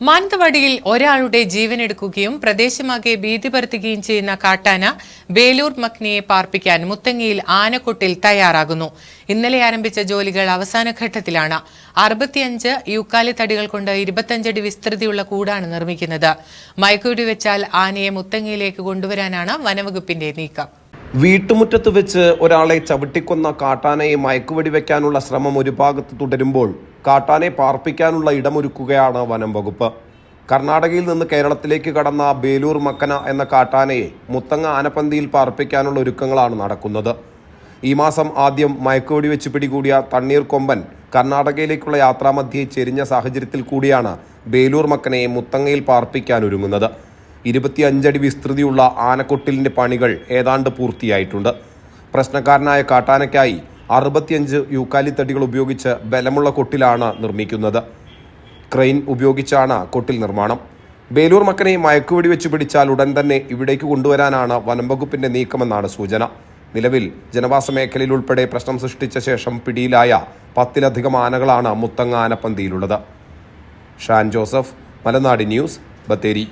മാനന്തവാടിയിൽ ഒരാളുടെ ജീവനെടുക്കുകയും പ്രദേശമാകെ ഭീതി പരത്തുകയും ചെയ്യുന്ന കാട്ടാന ബേലൂർ മക്നിയെ പാർപ്പിക്കാൻ മുത്തങ്ങയിൽ ആനക്കൊട്ടിൽ തയ്യാറാകുന്നു. ഇന്നലെ ആരംഭിച്ച ജോലികൾ അവസാന ഘട്ടത്തിലാണ്. അറുപത്തിയഞ്ച് യൂക്കാലി തടികൾ കൊണ്ട് ഇരുപത്തഞ്ചടി വിസ്തൃതിയുള്ള കൂടാണ് നിർമ്മിക്കുന്നത്. മയക്കുവെടി വെച്ചാൽ ആനയെ മുത്തങ്ങയിലേക്ക് കൊണ്ടുവരാനാണ് വനവകുപ്പിന്റെ നീക്കം. വീട്ടുമുറ്റത്ത് വെച്ച് ഒരാളെ ചവിട്ടിക്കൊന്ന കാട്ടാനയെ മയക്കുവെടി വെക്കാനുള്ള ശ്രമം ഒരു ഭാഗത്ത് തുടരുമ്പോൾ കാട്ടാനെ പാർപ്പിക്കാനുള്ള ഇടമൊരുക്കുകയാണ് വനം വകുപ്പ്. കർണാടകയിൽ നിന്ന് കേരളത്തിലേക്ക് കടന്ന ബേലൂർ മക്കന എന്ന കാട്ടാനയെ മുത്തങ്ങ ആനപ്പന്തിയിൽ പാർപ്പിക്കാനുള്ള ഒരുക്കങ്ങളാണ് നടക്കുന്നത്. ഈ മാസം ആദ്യം മയക്കുവെടി വെച്ച് പിടികൂടിയ തണ്ണീർ കൊമ്പൻ കർണാടകയിലേക്കുള്ള യാത്രാമധ്യേ ചെരിഞ്ഞ സാഹചര്യത്തിൽ കൂടിയാണ് ബേലൂർ മക്കനയെ മുത്തങ്ങയിൽ പാർപ്പിക്കാൻ ഒരുങ്ങുന്നത്. ഇരുപത്തിയഞ്ചടി വിസ്തൃതിയുള്ള ആനക്കൊട്ടിലിന്റെ പണികൾ ഏതാണ്ട് പൂർത്തിയായിട്ടുണ്ട്. പ്രശ്നക്കാരനായ കാട്ടാനയ്ക്കായി അറുപത്തിയഞ്ച് യൂക്കാലിത്തടികൾ ഉപയോഗിച്ച് ബലമുള്ള കൊട്ടിലാണ് നിർമ്മിക്കുന്നത്. ക്രെയിൻ ഉപയോഗിച്ചാണ് കൊട്ടിൽ നിർമ്മാണം. ബേലൂർ മക്കനെ മയക്കുവെടി വെച്ച് പിടിച്ചാൽ ഉടൻ തന്നെ ഇവിടേക്ക് കൊണ്ടുവരാനാണ് വനം വകുപ്പിന്റെ നീക്കമെന്നാണ് സൂചന. നിലവിൽ ജനവാസ മേഖലയിൽ ഉൾപ്പെടെ പ്രശ്നം സൃഷ്ടിച്ച ശേഷം പിടിയിലായ പത്തിലധികം ആനകളാണ് മുത്തങ്ങ ആനപ്പന്തിയിലുള്ളത് ഷാൻ ജോസഫ് മലനാടി ന്യൂസ് ബത്തേരി.